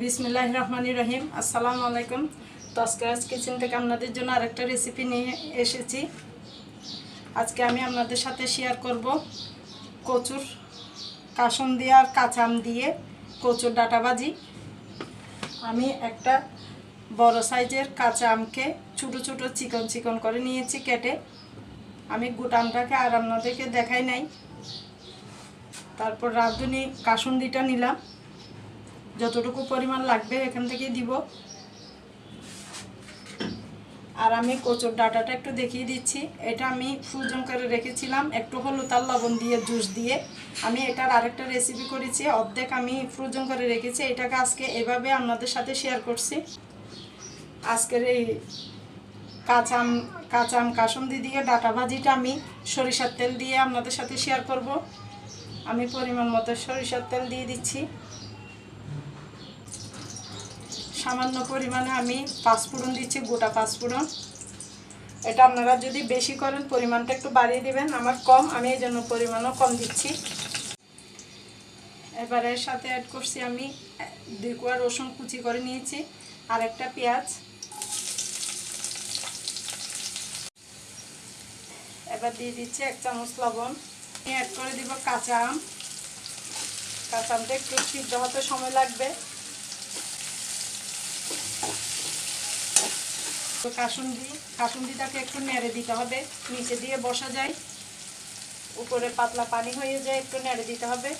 বিসমিল্লাহ রহমান রহিম আসসালামু আলাইকুম তস্করাজ কিচেন থেকে আপনাদের জন্য আরেকটা রেসিপি নিয়ে এসেছি। আজকে আমি আপনাদের সাথে শেয়ার করব কচুর কাসন দিয়ে আর কাঁচা আম দিয়ে কচুর ডাটা ভাজি। আমি একটা বড় সাইজের কাঁচা আমকে ছোটো ছোটো চিকন চিকন করে নিয়েছি কেটে। আমি গোটা আমটাকে আর আপনাদেরকে দেখাই নাই। তারপর রাঁধুনি কাসুন্দিটা নিলাম। যতটুকু পরিমাণ লাগবে এখান থেকে দিব। আর আমি কচুর ডাটাটা একটু দেখিয়ে দিচ্ছি। এটা আমি ফ্রোজন করে রেখেছিলাম একটু হলুদ আর লবণ দিয়ে, জুস দিয়ে। আমি এটার আরেকটা রেসিপি করেছি, অর্ধেক আমি ফ্রোজন করে রেখেছি। এটাকে আজকে এভাবে আপনাদের সাথে শেয়ার করছি। আজকের এই কাঁচা আম কাঁচা আম কাসুন্দি দিয়ে ডাটা ভাজিটা আমি সরিষার তেল দিয়ে আপনাদের সাথে শেয়ার করব। আমি পরিমাণ মতো সরিষার তেল দিয়ে দিচ্ছি। সামান্য পরিমাণে আমি পাঁচফোড়ন দিচ্ছি, গোটা পাঁচফোড়ন এটা আপনারা যদি বেশি করেন, পরিমাণটা একটু বাড়িয়ে দিবেন। আমার কম, আমি এই জন্য পরিমাণও কম দিচ্ছি। এবার সাথে অ্যাড করছি আমি দুই কোয়া রসুন কুচি করে নিয়েছি, আর একটা পেঁয়াজ। এবার দিয়ে দিচ্ছি এক চামচ লবণ। অ্যাড করে দিব কাঁচা আম। কাঁচা আমটা একটু সিদ্ধ হতে সময় লাগবে। তো কাসুন্দি, কাসুন্দিটাকে একটু নেড়ে দিতে হবে। নিচে দিয়ে বসা যায়। উপরে পাতলা পানি হয়ে যায়, একটু নেড়ে দিতে হবে।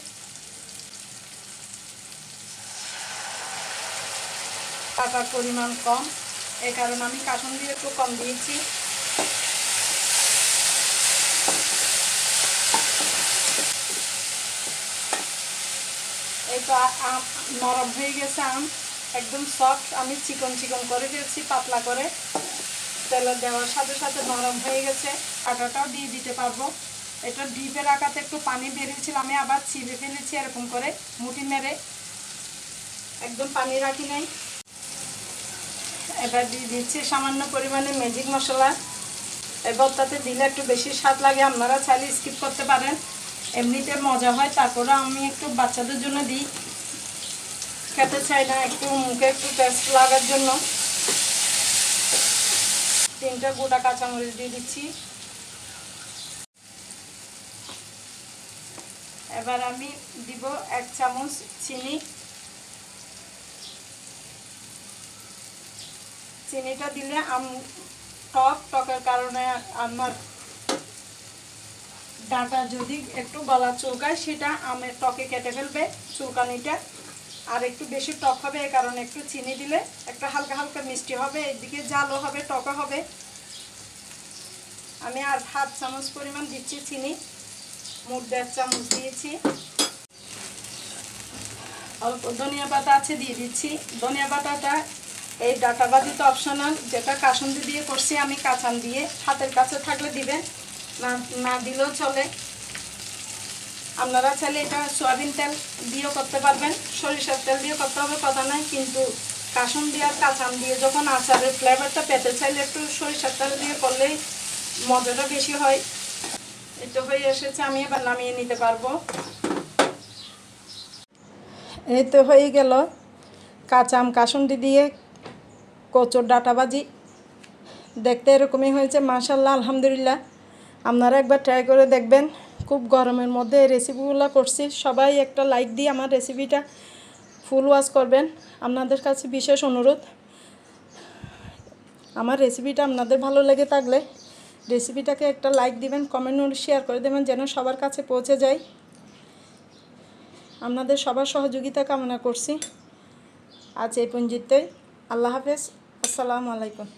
টাকার পরিমাণ কম। এই কারণে আমি কাসুন্দি একটু কম দিয়েছি। এই তো নরম হয়ে গেছে আম। একদম সফট আমি চিকন চিকন করে দিয়েছি, পাতলা করে। তেলে দেওয়ার সাথে সাথে নরম হয়ে গেছে। আটাটাও দিয়ে দিতে পারব। এটা ডিপে রাখাতে একটু পানি বেরিয়েছিল আমি আবার ছিঁড়ে ফেলেছি এরকম করে, মুঠি মেরে। একদম পানি রাখি নাই। এবার দিয়ে দিচ্ছি সামান্য পরিমাণে ম্যাজিক মশলা। এবার তাতে দিলে একটু বেশি স্বাদ লাগে, আপনারা চাইলে স্কিপ করতে পারেন। এমনিতে মজা হয় তারপরে আমি একটু বাচ্চাদের জন্য দিই। খেতে চাই না, একটু মুখে একটু টেস্ট লাগার জন্য। তিনটা গোটা কাঁচামরিচ দিয়ে দিচ্ছি। এবার আমি দিব এক চামচ চিনি। চিনিটা দিলে আম, টক, টকের কারণে আমার ডাটা যদি একটু গলা চুলকায়, সেটা আমের টকে কেটে ফেলবে, চুলকানিটা। আর একটু বেশি টক হবে এই কারণে একটু চিনি দিলে একটা হালকা হালকা মিষ্টি হবে, এদিকে জালও হবে, টকও হবে। আমি আর হাফ চামচ পরিমাণ দিচ্ছি চিনি মুখ দেড় চামচ দিয়েছি। অল্প ধনিয়া পাতা আছে, দিয়ে দিচ্ছি। ধনিয়া পাতাটা এই ডাটা বাজিতে অপশনাল যেটা কাসুন্দি দিয়ে করছি আমি কাঁচান দিয়ে। হাতের কাছে থাকলে দিবেন, না না দিলেও চলে। আপনারা চাইলে এটা সয়াবিন তেল দিয়েও করতে পারবেন। সরিষার তেল দিয়ে করতে হবে, কথা নয় কিন্তু কাসুন দিয়ে আর কাঁচাম দিয়ে যখন আচারের ফ্লেভারটা পেতে চাইলে একটু সরিষার তেল দিয়ে করলেই মজাটা বেশি হয়। এটা হয়ে এসেছে, আমি এবার নামিয়ে নিতে পারব। এই তো হয়ে গেল কাঁচাম কাসুন্দি দিয়ে কচুর ডাটাবাজি দেখতে এরকমই হয়েছে মাশাল্লাহ আলহামদুলিল্লাহ। আপনারা একবার ট্রাই করে দেখবেন। খুব গরমের মধ্যে এই রেসিপিগুলো করছি। সবাই একটা লাইক দিয়ে আমার রেসিপিটা ফুল ওয়াশ করবেন। আপনাদের কাছে বিশেষ অনুরোধ, আমার রেসিপিটা আপনাদের ভালো লেগে থাকলে রেসিপিটাকে একটা লাইক দিবেন কমেন্ট শেয়ার করে দেবেন যেন সবার কাছে পৌঁছে যায়। আপনাদের সবার সহযোগিতা কামনা করছি। আজ এই পঞ্জিতে আল্লাহ হাফেজ। আসসালামু আলাইকুম।